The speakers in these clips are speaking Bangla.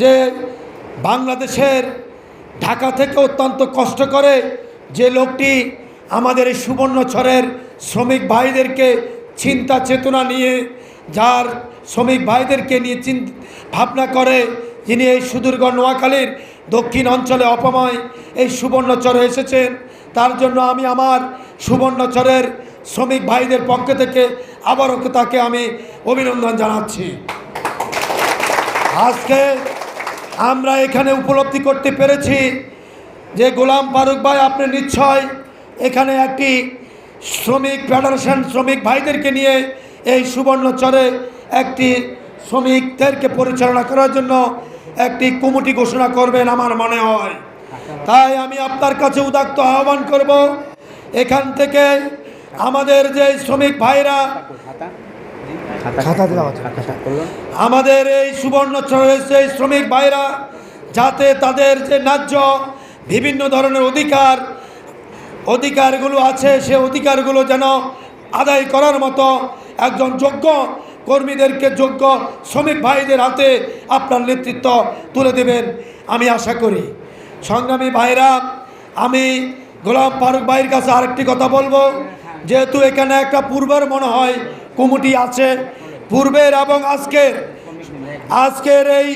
যে বাংলাদেশের ঢাকা থেকে অত্যন্ত কষ্ট করে যে লোকটি আমাদের এই সুবর্ণচরের শ্রমিক ভাইদেরকে চিন্তা চেতনা নিয়ে, যার শ্রমিক ভাইদেরকে নিয়ে চিন, ভাবনা করে, যিনি এই সুদীর্ঘ নোয়াখালীর দক্ষিণ অঞ্চলে অপময় এই সুবর্ণচরে এসেছেন, তার জন্য আমি আমার সুবর্ণচরের শ্রমিক ভাইদের পক্ষ থেকে আবারও তাকে আমি অভিনন্দন জানাচ্ছি। আজকে আমরা এখানে উপলব্ধি করতে পেরেছি যে গোলাম ফারুক ভাই, আপনি নিশ্চয় এখানে একটি শ্রমিক ফেডারেশন শ্রমিক ভাইদেরকে নিয়ে এই সুবর্ণচরে একটি শ্রমিকদেরকে পরিচালনা করার জন্য একটি কমিটি ঘোষণা করবেন আমার মনে হয়। তাই আমি আপনার কাছে উদাত্ত আহ্বান করব, এখান থেকে আমাদের যে শ্রমিক ভাইরা আমাদের এই সুবর্ণচরের সেই শ্রমিক ভাইরা যাতে তাদের যে ন্যায্য বিভিন্ন ধরনের অধিকার অধিকারগুলো আছে সে অধিকারগুলো যেন আদায় করার মতো একজন যোগ্য কর্মীদেরকে যোগ্য শ্রমিক ভাইদের হাতে আপনার নেতৃত্ব তুলে দেবেন আমি আশা করি। সংগ্রামী ভাইরা আমি গোলাম ফারুক ভাইয়ের কাছে আরেকটি কথা বলব। যেহেতু এখানে একটা পূর্বের মনে হয় কমিটি আছে, পূর্বের এবং আজকের। আজকের এই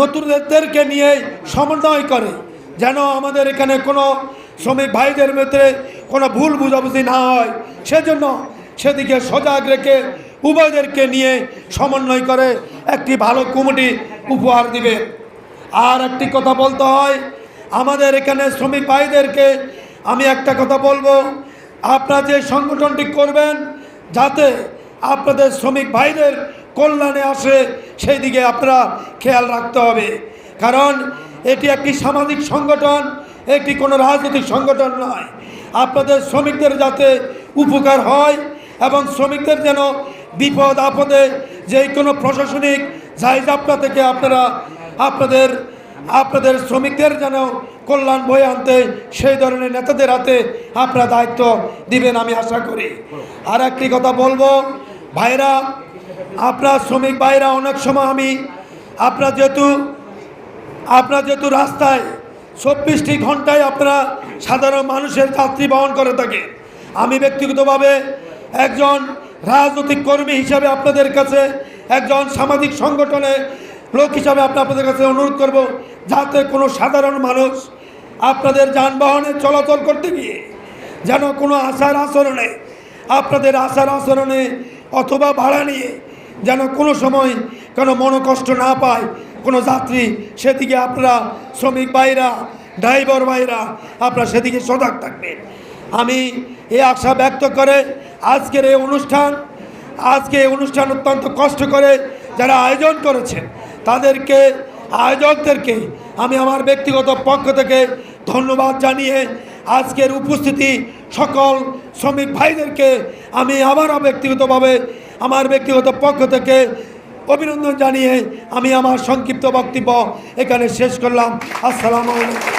নতুনদেরকে নিয়ে সমন্বয় করে, যেন আমাদের এখানে কোনো শ্রমিক ভাইদের মধ্যে কোনো ভুল বুঝাবুঝি না হয়। সেজন্য সেদিকে সজাগ রেখে উভয়দেরকে নিয়ে সমন্বয় করে একটি ভালো কমিটি উপহার দিবে। আর একটি কথা বলতে হয়, আমাদের এখানে শ্রমিক ভাইদেরকে আমি একটা কথা বলব। আপনারা যে সংগঠনটি করবেন যাতে আপনাদের শ্রমিক ভাইদের কল্যাণে আসে, সেই দিকে আপনারা খেয়াল রাখতে হবে। কারণ এটি একটি সামাজিক সংগঠন, এটি কোনো রাজনৈতিক সংগঠন নয়। আপনাদের শ্রমিকদের যাতে উপকার হয় এবং শ্রমিকদের যেন বিপদ আপদে যে কোনো প্রশাসনিক জায়জাপ্তা থেকে আপনারা আপনাদের আপনাদের শ্রমিকদের যেন কল্যাণ বয়ে আনতে সেই ধরনের নেতাদের হাতে আপনারা দায়িত্ব দিবেন আমি আশা করি। আর একটি কথা বলব, ভাইরা, আপনার শ্রমিক ভাইরা, অনেক সময় আমি আপনার যেহেতু আপনার যেহেতু রাস্তায় চব্বিশটি ঘন্টায় আপনারা সাধারণ মানুষের যাত্রী বহন করে থাকে আমি ব্যক্তিগতভাবে একজন রাজনৈতিক কর্মী হিসাবে আপনাদের কাছে একজন সামাজিক সংগঠনে লোক হিসাবে আপনি আপনাদের কাছে অনুরোধ করব, যাতে কোনো সাধারণ মানুষ আপনাদের যানবাহনে চলাচল করতে গিয়ে যেন কোনো আশার আচরণে, আপনাদের আশার আচরণে অথবা ভাড়া নিয়ে যেন কোনো সময় কোনো মনোকষ্ট না পায়, কোনো যাত্রী সেদিকে আপনারা শ্রমিক ভাইরা, ড্রাইভার ভাইরা আপনারা সেদিকে সজাগ থাকবেন। আমি এই আশা ব্যক্ত করে আজকের এই অনুষ্ঠান, আজকে এই অনুষ্ঠান অত্যন্ত কষ্ট করে যারা আয়োজন করেছেন তাদেরকে, আয়োজকদেরকে আমি আমার ব্যক্তিগত পক্ষ থেকে ধন্যবাদ জানিয়ে আজকের উপস্থিতি সকল শ্রমিক ভাইদেরকে আমি আবারও ব্যক্তিগতভাবে আমার ব্যক্তিগত পক্ষ থেকে অভিনন্দন জানিয়ে আমি আমার সংক্ষিপ্ত বক্তব্য এখানে শেষ করলাম। আসসালামু আলাইকুম।